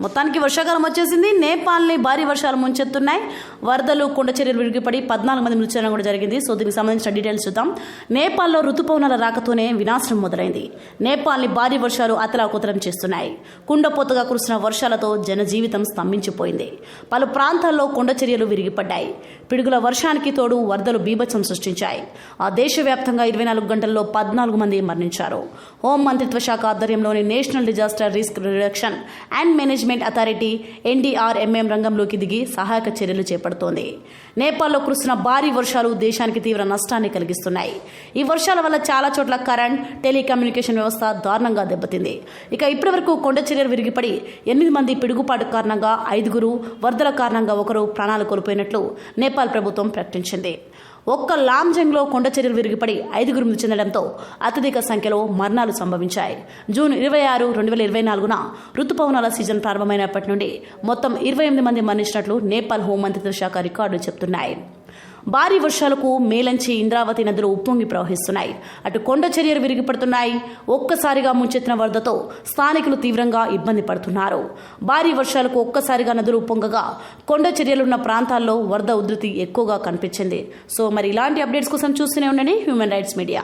మొత్తానికి వర్షాకాలం వచ్చేసింది. నేపాల్ని భారీ వర్షాలు ముంచెత్తున్నాయి. వరదలు కొండ చర్యలు విరిగిపడి పద్నాలుగు మంది మృతి చెందడం కూడా జరిగింది. సో దీనికి సంబంధించిన డీటెయిల్స్ చూద్దాం. నేపాల్లో రుతుపవనాల రాకతోనే వినాశనం మొదలైంది. నేపాల్ని భారీ వర్షాలు అతలాకుతలం చేస్తున్నాయి. కుండపోతగా కురిసిన వర్షాలతో జనజీవితం స్తంభించిపోయింది. పలు ప్రాంతాల్లో కొండ చర్యలు విరిగిపడ్డాయి. పిడుగుల వర్షానికి తోడు వరదలు బీభత్సం సృష్టించాయి. ఆ దేశవ్యాప్తంగా ఇరవై నాలుగు గంటల్లో పద్నాలుగు మంది మరణించారు. హోం మంత్రిత్వ శాఖ ఆధ్వర్యంలోని national disaster risk reduction and management authority NDRMM రంగంలోకి దిగి సహాయక చర్యలు చేపడుతోంది. నేపాల్లో కురుస్తున్న భారీ వర్షాలు దేశానికి తీవ్ర నష్టాన్ని కలిగిస్తున్నాయి. ఈ వర్షాల వల్ల చాలా చోట్ల కరెంట్ టెలికమ్యూనికేషన్ వ్యవస్థ దారుణంగా దెబ్బతింది. ఇక ఇప్పటివరకు కొండ చర్యలు విరిగిపడి ఎనిమిది మంది పిడుగుపాటు కారణంగా ఐదుగురు వరదల కారణంగా ఒకరు ప్రాణాలు కోల్పోయినట్లు నేపాల్ ప్రభుత్వం ప్రకటించింది. ఒక్క లాంజంగ్లో కొండ చర్యలు విరిగిపడి ఐదుగురు మృతి చెందడంతో అత్యధిక సంఖ్యలో మరణాలు సంభవించాయి. జూన్ ఇరవై ఆరు రెండు వేల ఇరవై నాలుగున రుతుపవనాల సీజన్ ప్రారంభమైనప్పటి నుండి మొత్తం ఇరవై ఎనిమిది మంది మరణించినట్లు నేపాల్ హోంమంత్రిత్వ శాఖ రికార్డులు చెబుతున్నాయి భారీ వర్షాలకు మేలంచి ఇంద్రావతి నదులు ఉప్పొంగి ప్రవహిస్తున్నాయి. అటు కొండ చర్యలు విరిగిపడుతున్నాయి. ఒక్కసారిగా ముంచెత్తిన వరదతో స్థానికులు తీవ్రంగా ఇబ్బంది పడుతున్నారు. భారీ వర్షాలకు ఒక్కసారిగా నదులు ఉప్పొంగగా కొండ చర్యలున్న ప్రాంతాల్లో వరద ఉధృతి ఎక్కువగా కనిపించింది. సో మరి ఇలాంటి అప్డేట్స్ కోసం చూస్తూనే ఉండండి. Human rights media.